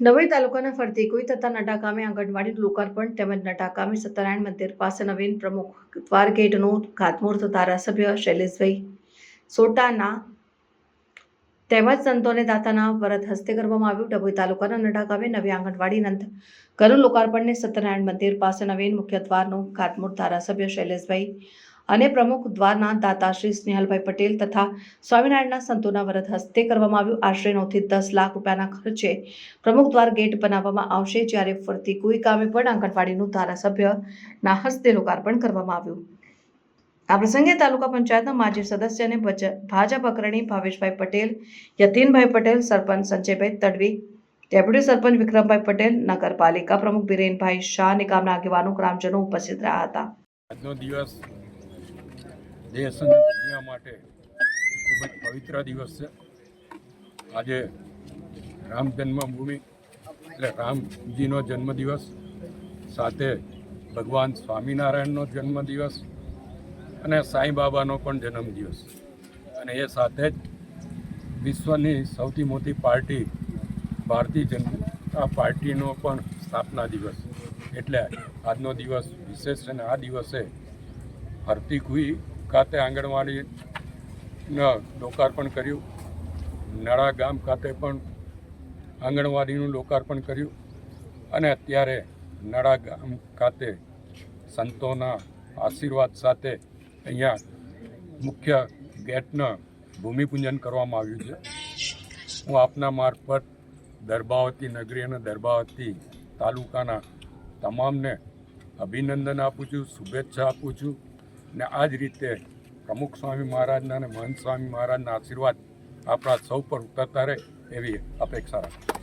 નવાઈ તાલુકાના ફરતીકુઈ તથા નટાકામે આંગણવાડીનું લોકાર્પણ તેમજ નટાકામે સત્યનારાયણ મંદિર પાસે નવીન પ્રમુખ દ્વાર ગેટનું ખાતમુહૂર્ત ધારાસભ્ય શૈલેષભાઈ સોટાના તેમજ સંતોને દાતાના વરદ હસ્તે કરવામાં આવ્યું. ડભોઈ તાલુકાના નટાકામે નવી આંગણવાડી નંદ ઘરનું લોકાર્પણને સત્યનારાયણ મંદિર પાસે નવીન મુખ્ય દ્વારનું ખાતમુહૂર્ત ધારાસભ્ય શૈલેષભાઈ અને પ્રમુખ દ્વારના દાતા શ્રી સ્નેહલભાઈ પટેલ તથા સ્વામિનારાયણના સંતોના વરદ હસ્તે કરવામાં આવ્યું. આશરે નવથી દસ લાખ રૂપિયાના ખર્ચે પ્રમુખ દ્વાર ગેટ બનાવવામાં આવશે, જ્યારે ફરતી કોઈ કામે પણ આંગણવાડીનું ધારાસભ્યના હસ્તે લોકાર્પણ કરવામાં આવ્યું. આ પ્રસંગે તાલુકા પંચાયતના માજી સદસ્ય અને ભાજપ અગ્રણી ભાવેશભાઈ પટેલ, યતીનભાઈ પટેલ, સરપંચ સંજયભાઈ તડવી, ડેપ્યુટી સરપંચ વિક્રમભાઈ પટેલ, નગરપાલિકા પ્રમુખ બિરેનભાઈ શાહ અને ગામના આગેવાનો, ગ્રામજનો ઉપસ્થિત રહ્યા હતા. આજનો દિવસ દેશ અને દુનિયા માટે ખૂબ જ પવિત્ર દિવસ છે. આજે રામ જન્મભૂમિ, એટલે રામજીનો જન્મદિવસ, સાથે ભગવાન સ્વામિનારાયણનો જન્મદિવસ અને સાંઈ બાબાનો પણ જન્મદિવસ. અને એ સાથે જ વિશ્વની સૌથી મોટી પાર્ટી, ભારતીય જનતા પાર્ટીનો પણ સ્થાપના દિવસ. એટલે આજનો દિવસ વિશેષ અને આ દિવસે હરતી કુઈ ખાતે આંગણવાડીનું લોકાર્પણ કર્યું. નળા ગામ ખાતે પણ આંગણવાડીનું લોકાર્પણ કર્યું. અને અત્યારે નળા ગામ ખાતે સંતોના આશીર્વાદ સાથે અહીંયા મુખ્ય ગેટના ભૂમિપૂજન કરવામાં આવ્યું છે. હું આપના મારફત દરબાવતી નગરી અને દરબાવતી તાલુકાના તમામને અભિનંદન આપું છું, શુભેચ્છા આપું છું. ને આ જ રીતે પ્રમુખ સ્વામી મહારાજના અને મહંત સ્વામી મહારાજના આશીર્વાદ આપણા સૌ પર ઉતરતા રહે એવી અપેક્ષા રાખું